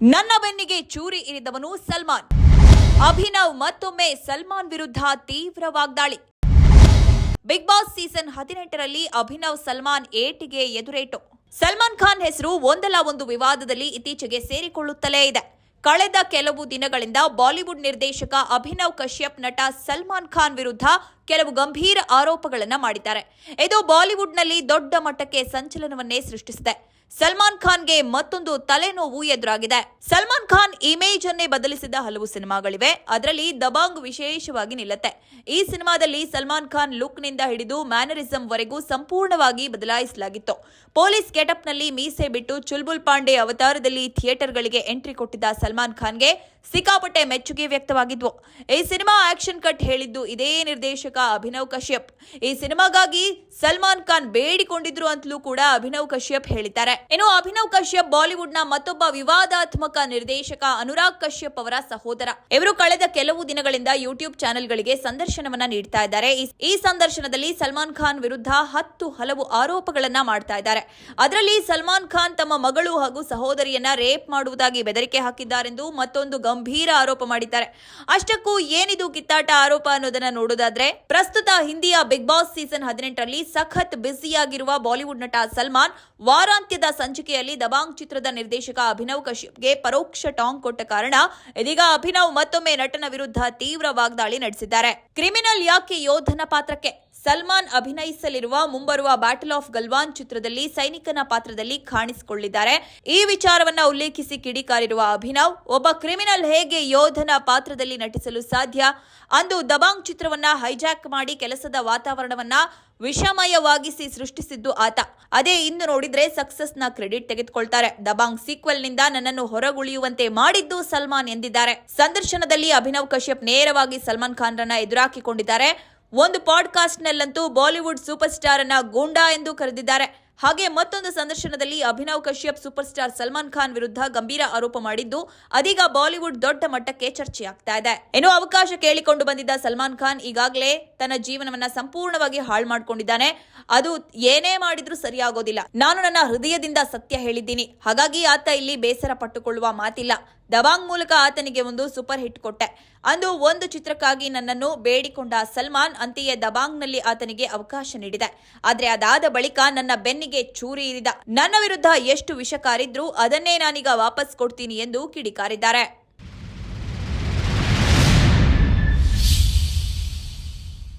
ನನ್ನ ಬೆನ್ನಿಗೆ ಚೂರಿ ಇರಿದವನು ಸಲ್ಮಾನ್. ಅಭಿನವ್ ಮತ್ತೊಮ್ಮೆ ಸಲ್ಮಾನ್ ವಿರುದ್ಧ ತೀವ್ರ ವಾಗ್ದಾಳಿ. ಬಿಗ್ ಬಾಸ್ ಸೀಸನ್ ಹದಿನೆಂಟರಲ್ಲಿ ಅಭಿನವ್ ಸಲ್ಮಾನ್ ಏಟಿಗೆ ಎದುರೇಟು. ಸಲ್ಮಾನ್ ಖಾನ್ ಹೆಸರು ಒಂದಲ್ಲ ಒಂದು ವಿವಾದದಲ್ಲಿ ಇತ್ತೀಚೆಗೆ ಸೇರಿಕೊಳ್ಳುತ್ತಲೇ ಇದೆ. ಕಳೆದ ಕೆಲವು ದಿನಗಳಿಂದ ಬಾಲಿವುಡ್ ನಿರ್ದೇಶಕ ಅಭಿನವ್ ಕಶ್ಯಪ್ ನಟ ಸಲ್ಮಾನ್ ಖಾನ್ ವಿರುದ್ಧ ಕೆಲವು ಗಂಭೀರ ಆರೋಪಗಳನ್ನು ಮಾಡಿದ್ದಾರೆ. ಇದು ಬಾಲಿವುಡ್ನಲ್ಲಿ ದೊಡ್ಡ ಮಟ್ಟಕ್ಕೆ ಸಂಚಲನವನ್ನೇ ಸೃಷ್ಟಿಸಿದೆ. ಸಲ್ಮಾನ್ ಖಾನ್ಗೆ ಮತ್ತೊಂದು ತಲೆನೋವು ಎದುರಾಗಿದೆ. ಸಲ್ಮಾನ್ ಖಾನ್ ಇಮೇಜ್ ಅನ್ನೇ ಬದಲಿಸಿದ ಹಲವು ಸಿನಿಮಾಗಳಿವೆ. ಅದರಲ್ಲಿ ದಬಾಂಗ್ ವಿಶೇಷವಾಗಿ ನಿಲ್ಲತ್ತೆ. ಈ ಸಿನಿಮಾದಲ್ಲಿ ಸಲ್ಮಾನ್ ಖಾನ್ ಲುಕ್ನಿಂದ ಹಿಡಿದು ಮ್ಯಾನರಿಸಂ ವರೆಗೂ ಸಂಪೂರ್ಣವಾಗಿ ಬದಲಾಯಿಸಲಾಗಿತ್ತು. ಪೊಲೀಸ್ ಗೆಟಪ್ನಲ್ಲಿ ಮೀಸೆ ಬಿಟ್ಟು ಚುಲ್ಬುಲ್ ಪಾಂಡೆ ಅವತಾರದಲ್ಲಿ ಥಿಯೇಟರ್ಗಳಿಗೆ ಎಂಟ್ರಿ ಕೊಟ್ಟಿದ್ದ ಸಲ್ಮಾನ್ ಖಾನ್ಗೆ ಸಿಕ್ಕಾಪಟ್ಟೆ ಮೆಚ್ಚುಗೆ ವ್ಯಕ್ತವಾಗಿದ್ವು. ಈ ಸಿನಿಮಾ ಆಕ್ಷನ್ ಕಟ್ ಹೇಳಿದ್ದು ಇದೇ ನಿರ್ದೇಶಕ ಅಭಿನವ್ ಕಶ್ಯಪ್. ಈ ಸಿನಿಮಾಗಾಗಿ ಸಲ್ಮಾನ್ ಖಾನ್ ಬೇಡಿಕೊಂಡಿದ್ರು ಅಂತಲೂ ಕೂಡ ಅಭಿನವ್ ಕಶ್ಯಪ್ ಹೇಳಿದ್ದಾರೆ. ಇನ್ನು ಅಭಿನವ್ ಕಶ್ಯಪ್ನ ಮತ್ತೊಬ್ಬ ವಿವಾದಾತ್ಮಕ ನಿರ್ದೇಶಕ ಅನುರಾಗ್ ಕಶ್ಯಪ್ ಅವರ ಸಹೋದರ. ಇವರು ಕಳೆದ ಕೆಲವು ದಿನಗಳಿಂದ ಯೂಟ್ಯೂಬ್ ಚಾನೆಲ್ಗಳಿಗೆ ಸಂದರ್ಶನವನ್ನ ನೀಡ್ತಾ ಇದ್ದಾರೆ. ಈ ಸಂದರ್ಶನದಲ್ಲಿ ಸಲ್ಮಾನ್ ಖಾನ್ ವಿರುದ್ಧ ಹತ್ತು ಹಲವು ಆರೋಪಗಳನ್ನ ಮಾಡ್ತಾ ಇದ್ದಾರೆ. ಅದರಲ್ಲಿ ಸಲ್ಮಾನ್ ಖಾನ್ ತಮ್ಮ ಮಗಳು ಹಾಗೂ ಸಹೋದರಿಯನ್ನ ರೇಪ್ ಮಾಡುವುದಾಗಿ ಬೆದರಿಕೆ ಹಾಕಿದ್ದಾರೆಂದು ಮತ್ತೊಂದು ಗಂಭೀರ ಆರೋಪ ಮಾಡಿದ್ದಾರೆ. ಅಷ್ಟಕ್ಕೂ ಏನಿದು ಕಿತ್ತಾಟ ಆರೋಪ ಅನ್ನೋದನ್ನ ನೋಡೋದಾದ್ರೆ, ಪ್ರಸ್ತುತ ಹಿಂದಿಯ ಬಿಗ್ ಬಾಸ್ ಸೀಸನ್ ಹದಿನೆಂಟರಲ್ಲಿ ಸಖತ್ ಬ್ಯುಸಿಯಾಗಿರುವ ಬಾಲಿವುಡ್ ನಟ ಸಲ್ಮಾನ್ ವಾರಾಂತ್ಯದ ಸಂಚಿಕೆಯಲ್ಲಿ ದಬಾಂಗ್ ಚಿತ್ರದ ನಿರ್ದೇಶಕ ಅಭಿನವ್ ಕಶ್ಯಪ್ಗೆ ಪರೋಕ್ಷ ಟಾಂಗ್ ಕೊಟ್ಟ ಕಾರಣ ಇದೀಗ ಅಭಿನವ್ ಮತ್ತೊಮ್ಮೆ ನಟನ ವಿರುದ್ಧ ತೀವ್ರ ವಾಗ್ದಾಳಿ ನಡೆಸಿದ್ದಾರೆ. ಕ್ರಿಮಿನಲ್ ಯಾಕೆ ಯೋಧನ ಪಾತ್ರಕ್ಕೆ? ಸಲ್ಮಾನ್ ಅಭಿನಯಿಸಲಿರುವ ಮುಂಬರುವ ಬ್ಯಾಟಲ್ ಆಫ್ ಗಲ್ವಾನ್ ಚಿತ್ರದಲ್ಲಿ ಸೈನಿಕನ ಪಾತ್ರದಲ್ಲಿ ಕಾಣಿಸಿಕೊಳ್ಳಿದ್ದಾರೆ. ಈ ವಿಚಾರವನ್ನ ಉಲ್ಲೇಖಿಸಿ ಕಿಡಿಕಾರಿರುವ ಅಭಿನವ್, ಒಬ್ಬ ಕ್ರಿಮಿನಲ್ ಹೇಗೆ ಯೋಧನ ಪಾತ್ರದಲ್ಲಿ ನಟಿಸಲು ಸಾಧ್ಯ? ಅಂದು ದಬಾಂಗ್ ಚಿತ್ರವನ್ನ ಹೈಜಾಕ್ ಮಾಡಿ ಕೆಲಸದ ವಾತಾವರಣವನ್ನ ವಿಷಮಯವಾಗಿಸಿ ಸೃಷ್ಟಿಸಿದ್ದು ಆತ. ಅದೇ ಇಂದು ನೋಡಿದ್ರೆ ಸಕ್ಸಸ್ನ ಕ್ರೆಡಿಟ್ ತೆಗೆದುಕೊಳ್ತಾರೆ. ದಬಾಂಗ್ ಸೀಕ್ವೆಲ್ನಿಂದ ನನ್ನನ್ನು ಹೊರಗುಳಿಯುವಂತೆ ಮಾಡಿದ್ದು ಸಲ್ಮಾನ್ ಎಂದಿದ್ದಾರೆ. ಸಂದರ್ಶನದಲ್ಲಿ ಅಭಿನವ್ ಕಶ್ಯಪ್ ನೇರವಾಗಿ ಸಲ್ಮಾನ್ ಖಾನ್ ರನ್ನ ಎದುರಾಕಿಕೊಂಡಿದ್ದಾರೆ. ಒಂದು ಪಾಡ್ಕಾಸ್ಟ್ ನಲ್ಲಂತೂ ಬಾಲಿವುಡ್ ಸೂಪರ್ ಸ್ಟಾರ್ ಅನ್ನ ಗೂಂಡಾ ಎಂದು ಕರೆದಿದ್ದಾರೆ. ಹಾಗೆ ಮತ್ತೊಂದು ಸಂದರ್ಶನದಲ್ಲಿ ಅಭಿನವ್ ಕಶ್ಯಪ್ ಸೂಪರ್ ಸ್ಟಾರ್ ಸಲ್ಮಾನ್ ಖಾನ್ ವಿರುದ್ಧ ಗಂಭೀರ ಆರೋಪ ಮಾಡಿದ್ದು, ಅದೀಗ ಬಾಲಿವುಡ್ ದೊಡ್ಡ ಮಟ್ಟಕ್ಕೆ ಚರ್ಚೆಯಾಗ್ತಾ ಇದೆ. ಏನೋ ಅವಕಾಶ ಕೇಳಿಕೊಂಡು ಬಂದಿದ್ದ ಸಲ್ಮಾನ್ ಖಾನ್ ಈಗಾಗಲೇ ತನ್ನ ಜೀವನವನ್ನ ಸಂಪೂರ್ಣವಾಗಿ ಹಾಳು ಮಾಡ್ಕೊಂಡಿದ್ದಾನೆ. ಅದು ಏನೇ ಮಾಡಿದ್ರೂ ಸರಿಯಾಗೋದಿಲ್ಲ. ನಾನು ನನ್ನ ಹೃದಯದಿಂದ ಸತ್ಯ ಹೇಳಿದ್ದೀನಿ. ಹಾಗಾಗಿ ಆತ ಇಲ್ಲಿ ಬೇಸರ ಪಟ್ಟುಕೊಳ್ಳುವ ಮಾತಿಲ್ಲ. ದಬಾಂಗ್ ಮೂಲಕ ಆತನಿಗೆ ಒಂದು ಸೂಪರ್ ಹಿಟ್ ಕೊಟ್ಟೆ. ಅಂದು ಒಂದು ಚಿತ್ರಕ್ಕಾಗಿ ನನ್ನನ್ನು ಬೇಡಿಕೊಂಡ ಸಲ್ಮಾನ್ ಅಂತೆಯೇ ದಬಾಂಗ್ನಲ್ಲಿ ಆತನಿಗೆ ಅವಕಾಶ ನೀಡಿದೆ. ಆದರೆ ಅದಾದ ಬಳಿಕ ನನ್ನ ಬೆನ್ನಿಗೆ ಚೂರಿ ಇರಿದ. ನನ್ನ ವಿರುದ್ಧ ಎಷ್ಟು ವಿಷ ಕಾರಿದ್ರೂ ಅದನ್ನೇ ನಾನೀಗ ವಾಪಸ್ ಕೊಡ್ತೀನಿ ಎಂದು ಕಿಡಿಕಾರಿದ್ದಾರೆ.